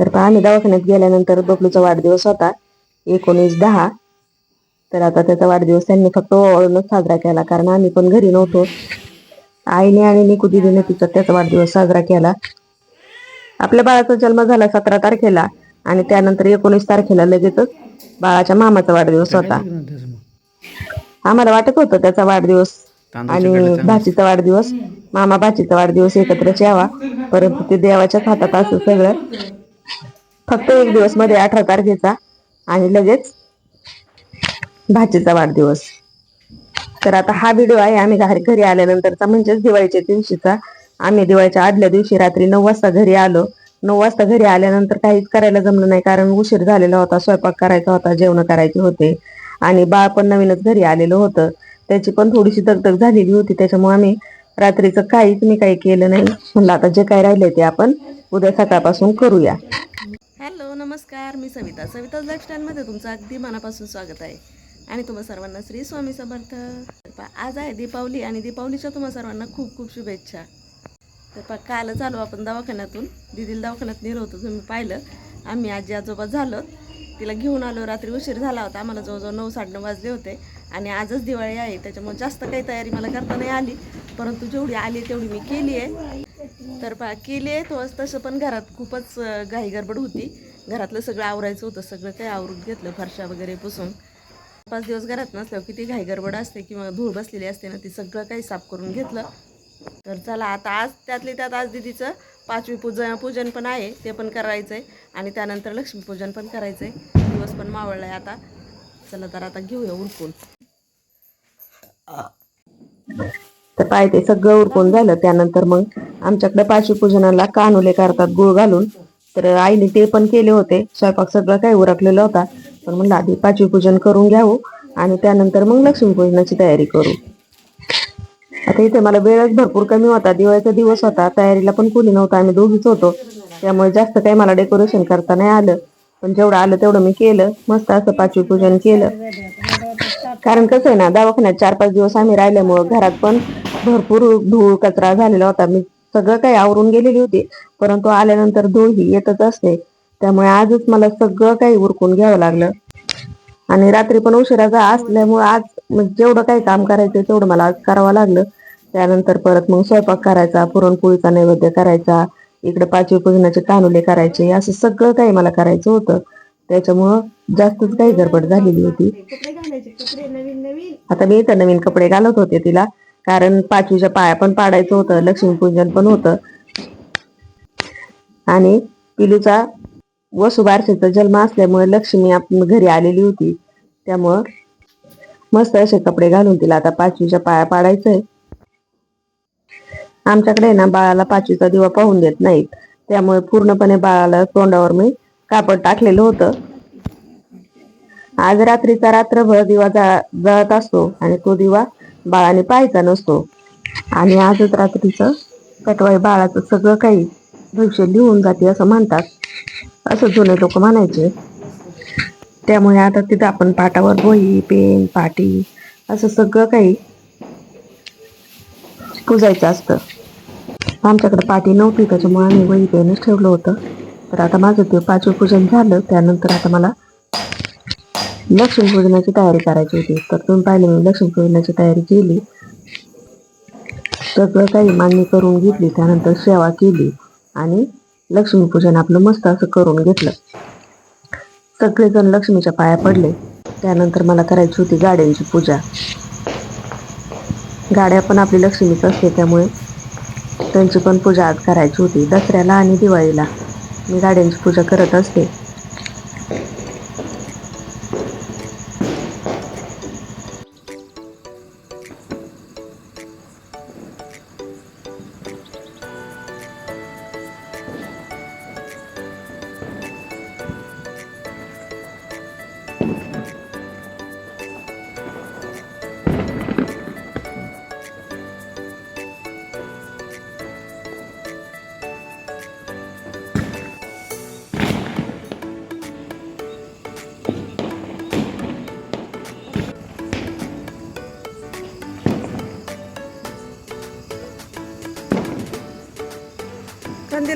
तर पहा आम्ही दवाखान्यात गेल्यानंतर बबलूचा वाढदिवस होता एकोणीस दहा. तर आता त्याचा वाढदिवस त्यांनी फक्त ओवाळूनच साजरा केला कारण आम्ही पण घरी नव्हतो. आईने आणि निकुदीने तिचा त्याचा वाढदिवस साजरा केला. आपल्या बाळाचा जन्म झाला सतरा तारखेला आणि त्यानंतर एकोणीस तारखेला लगेचच बाळाच्या मामाचा वाढदिवस होता. आम्हाला वाटत होतं त्याचा वाढदिवस आणि भाचीचा वाढदिवस मामा भाचीचा वाढदिवस एकत्रच यावा परंतु ते देवाच्याच हातात असं सगळं. फक्त एक दिवसमध्ये अठरा तारखेचा आणि लगेच भाचीचा वाढदिवस. तर आता हा व्हिडिओ आहे आम्ही घरी आल्यानंतरचा म्हणजेच दिवाळीच्या दिवशीचा. आम्ही दिवाळीच्या आदल्या दिवशी रात्री नऊ वाजता घरी आलो. नऊ वाजता घरी आल्यानंतर काहीच करायला जमलं नाही कारण उशीर झालेला होता स्वयंपाक करायचा होता जेवण करायचे होते. आणि बाळ पण नवीनच घरी आलेलं होतं. त्याची पण थोडीशी दगदग झालेली होती त्याच्यामुळे आम्ही रात्रीचं काहीच मी काही केलं नाही. म्हणलं आता जे काय राहिले ते आपण उद्या सकाळपासून करूया. नमस्कार मी सविता. सविताज लाईफस्टाईलमध्ये तुमचं अगदी मनापासून स्वागत आहे. आणि तुम्हा सर्वांना श्री स्वामी समर्थ. आज आहे दीपावली आणि दीपावलीच्या तुम्हा सर्वांना खूप खूप शुभेच्छा. तर पा कालच आलो आपण दवाखान्यातून दिदीला दवाखान्यात नेलं होतं तुम्ही पाहिलं. आम्ही आजी आजोबा झालो. तिला घेऊन आलो रात्री उशीर झाला होता. आम्हाला जवळजवळ नऊ साडेनऊ वाजले होते. आणि आजच दिवाळी आहे त्याच्यामुळे जास्त काही तयारी मला करता नाही आली. परंतु जेवढी आली तेवढी मी केली आहे. तर पा केली आहे तसं पण घरात खूपच घाई गडबड होती. घरातलं सगळं आवरायचं होतं सगळं काही आवरून घेतलं फरशा वगैरे पुसून. पाच दिवस घरात नसल्यावर किती घाईगडबड असते किंवा धूळ बसलेली असते ना ती सगळं काही साफ करून घेतलं. तर चला आता आज त्यातली त्यात आज दिदीचं पाचवी पूजन पूजन पण आहे ते पण करायचं आहे आणि त्यानंतर लक्ष्मीपूजन पण करायचं आहे दिवस पण मावळला आहे आता. चला तर आता घेऊया उरकून. तर पाय ते सगळं उरकून झालं. त्यानंतर मग आमच्याकडे पाचवी पूजनाला कानुले करतात गुळ घालून. तर आईने ते पण केले होते. स्वयंपाक सगळं काही उरकलेला होता. पण म्हणलं आधी पाचवी पूजन करून घ्यावं आणि त्यानंतर मग लक्ष्मी पूजनाची तयारी करू. आता इथे मला वेळच भरपूर कमी होता. दिवाळीचा दिवस होता. तयारीला पण कोणी नव्हता. आम्ही दोघीच होतो. त्यामुळे जास्त काही मला डेकोरेशन करता नाही आलं. पण जेवढं आलं तेवढं मी केलं. मस्त असं पाचवी पूजन केलं. कारण कसं आहे ना दवाखान्यात चार पाच दिवस आम्ही राहिल्यामुळं घरात पण भरपूर धूळ कचरा झालेला होता. मी सगळं काही आवरून गेलेली होती परंतु आल्यानंतर धूळ ही येतच असते त्यामुळे आजच मला सगळं काही उरकून घ्यावं लागलं. आणि रात्री पण उशिराचा असल्यामुळे आज जेवढं काही काम करायचं तेवढं मला आज करावं लागलं. त्यानंतर परत मग स्वयंपाक करायचा पुरणपोळीचा नैवेद्य करायचा इकडे पाचवी पूजनाचे कानुले करायचे असं सगळं काही मला करायचं होतं. त्याच्यामुळं जास्तच काही गडबड झालेली होती. आता मी इथं नवीन कपडे घालत होते तिला. कारण पाचवीच्या पाया पण पाडायचं होतं लक्ष्मीपूजन पण होतं. आणि पिलूचा वसुबारसेचा जन्म असल्यामुळे लक्ष्मी घरी आलेली होती. त्यामुळं मस्त असे कपडे घालून तिला आता पाचवीच्या पाया पाडायचंय. आमच्याकडे ना बाळाला पाचवीचा दिवा पाहून देत नाहीत. त्यामुळे पूर्णपणे बाळाला तोंडावर मी कापड टाकलेलं होतं. आज रात्रीचा रात्रभर दिवा जळत असतो आणि तो दिवा बाळाने पाहायचा नसतो. आणि आजच रात्रीचं कटवाई बाळाचं सगळं काही भविष्य लिहून जाते असं म्हणतात. असं जुने लोक म्हणायचे. त्यामुळे आता तिथं आपण पाटावर बोई पेन पाटी असं सगळं काही पुजायचं असतं. आमच्याकडे पाटी नव्हती त्याच्यामुळे आम्ही वही पेनच ठेवलं होतं. तर आता माझं ते पाचवी पूजन झालं त्यानंतर आता मला लक्ष्मीपूजनाची तयारी करायची होती. तर तुम्ही पाहिले मी लक्ष्मीपूजनाची तयारी केली. सगळं काही मांडणी करून घेतली त्यानंतर सेवा केली आणि लक्ष्मीपूजन आपलं मस्त असं करून घेतलं. सगळेजण लक्ष्मीच्या पाया पडले. त्यानंतर मला करायची होती गाड्यांची पूजा. गाड्या पण आपली लक्ष्मीच असते त्यामुळे त्यांची पण पूजा आज करायची होती. दसऱ्याला आणि दिवाळीला मी गाड्यांची पूजा करत असते.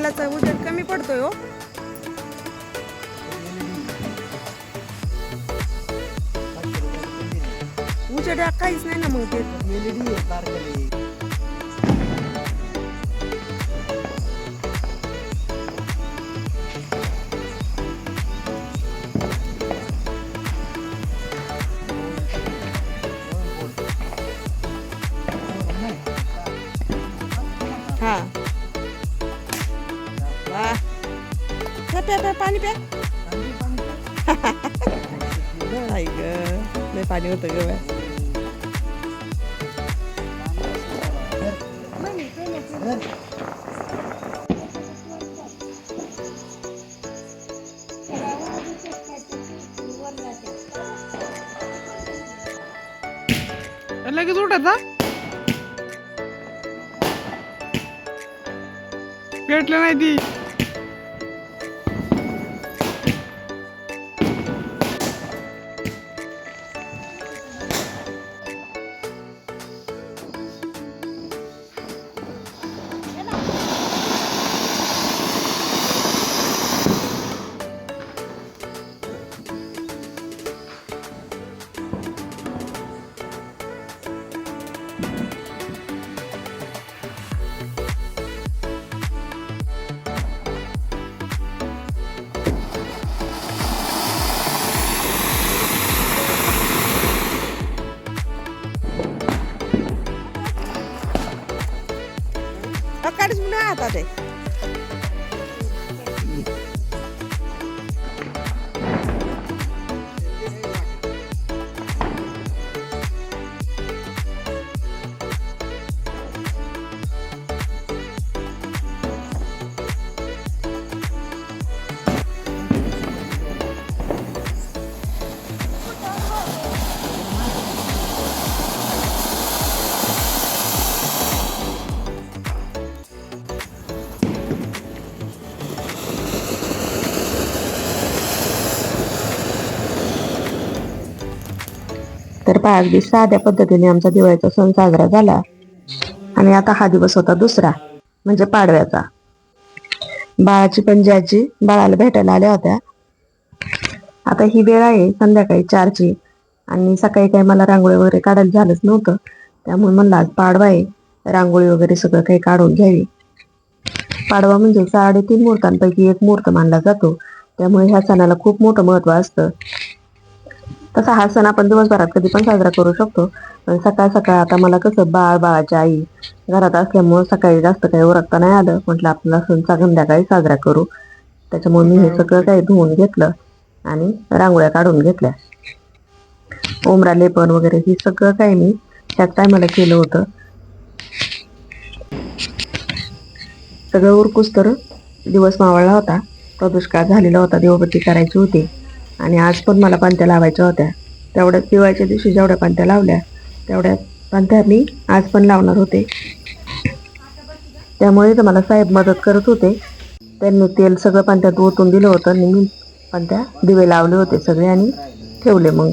तेलाचा उजेड कमी पडतोय हो. उजेड काहीच नाही ना मग ते. हां. पाणी प्या. आई ग लय पाणी होतं ग लगेच उठायचा पेटलं नाही ती. Friday. तर पहा अगदी साध्या पद्धतीने आमचा दिवाळीचा सण साजरा झाला. आणि आता हा दिवस होता दुसरा म्हणजे पाडव्याचा. बाळाची पण आजी बाळाला भेटायला आल्या होत्या. आता ही वेळ आहे संध्याकाळी चारची. आणि सकाळी काही मला रांगोळी वगैरे काढायला झालंच नव्हतं. त्यामुळे म्हणलं आज पाडवा आहे. रांगोळी वगैरे सगळं काही काढून घ्यावी. पाडवा म्हणजे साडेतीन मुहूर्तांपैकी एक मुहूर्त मानला जातो. त्यामुळे ह्या सणाला खूप मोठं महत्त्व असतं. तसा हा सण आपण दिवसभरात कधी पण साजरा करू शकतो. पण सकाळ सकाळ आता मला कसं बाळ बाळाची आई घरात असल्यामुळं सकाळी जास्त काही ओरखता नाही आलं. म्हटलं आपला सण संध्याकाळी साजरा करू. त्याच्यामुळे मी हे सगळं काही धुवून घेतलं आणि रांगोळ्या काढून घेतल्या. उमरा लेपन वगैरे हे सगळं काही मी त्याच टायमाला केलं होतं. सगळं उरकूस तर दिवस मावळला होता. प्रदुष्काळ झालेला होता. देवबत्ती करायची होती. आणि आज पण मला पांत्या लावायच्या होत्या. तेवढ्या दिवाळीच्या दिवशी जेवढ्या पांत्या लावल्या तेवढ्या पांत्या मी आज पण लावणार होते. त्यामुळे तर मला साहेब मदत करत होते. त्यांनी तेल सगळं पांत्यात ओतून दिलं होतं आणि मी पांत्या दिवे लावले होते सगळे आणि ठेवले मग.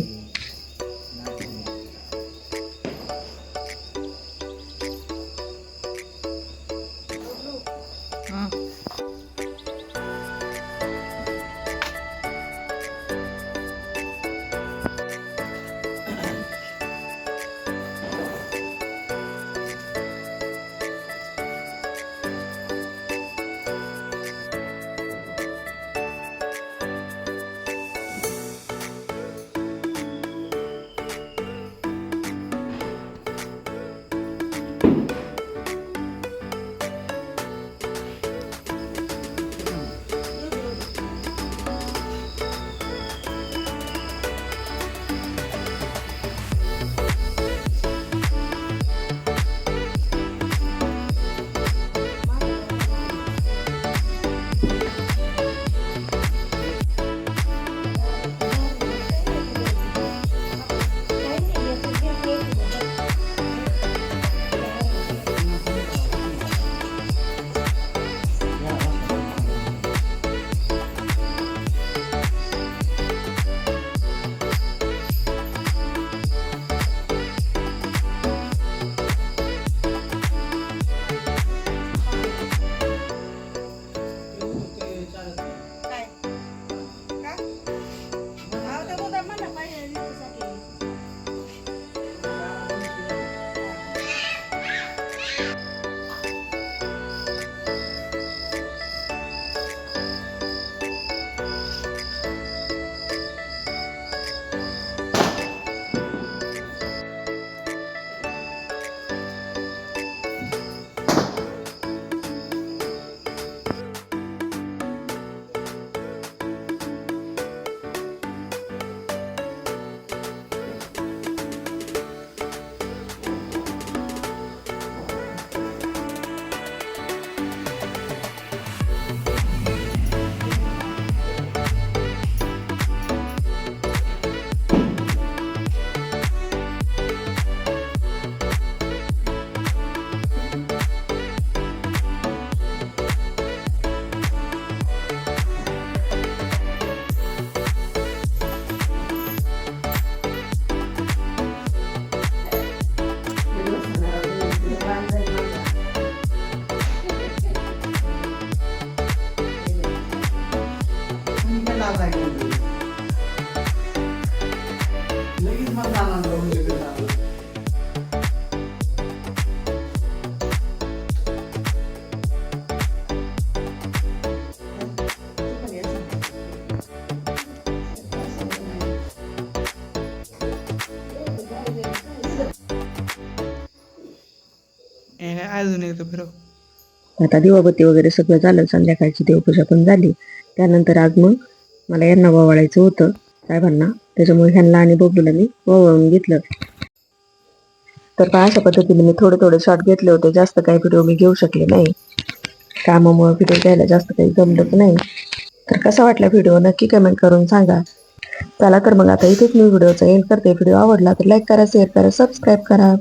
अजून एकदा फिरव. आता दिवाबत्ती वगैरे सगळं झालं संध्याकाळची देवपूजा पण झाली. त्यानंतर आज मग मला यांना ववाळायचं होतं साहेबांना. त्याच्यामुळे ह्यांना आणि बबलूला मी ववाळून घेतलं. तर पहा अशा पद्धतीने मी थोडे थोडे शॉट घेतले होते जास्त काही व्हिडिओ मी घेऊ शकले नाही. कामामुळे व्हिडिओ घ्यायला जास्त काही जमलंच नाही. तर कसा वाटला व्हिडिओ नक्की कमेंट करून सांगा. चला तर मग आता इथेच मी व्हिडिओचा एंड करते. व्हिडिओ आवडला तर लाईक करा शेअर करा सबस्क्राईब करा.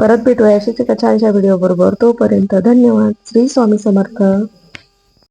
परत भेटूया अशीच एका छानशा व्हिडिओ बरोबर. तोपर्यंत धन्यवाद. श्री स्वामी समर्थ.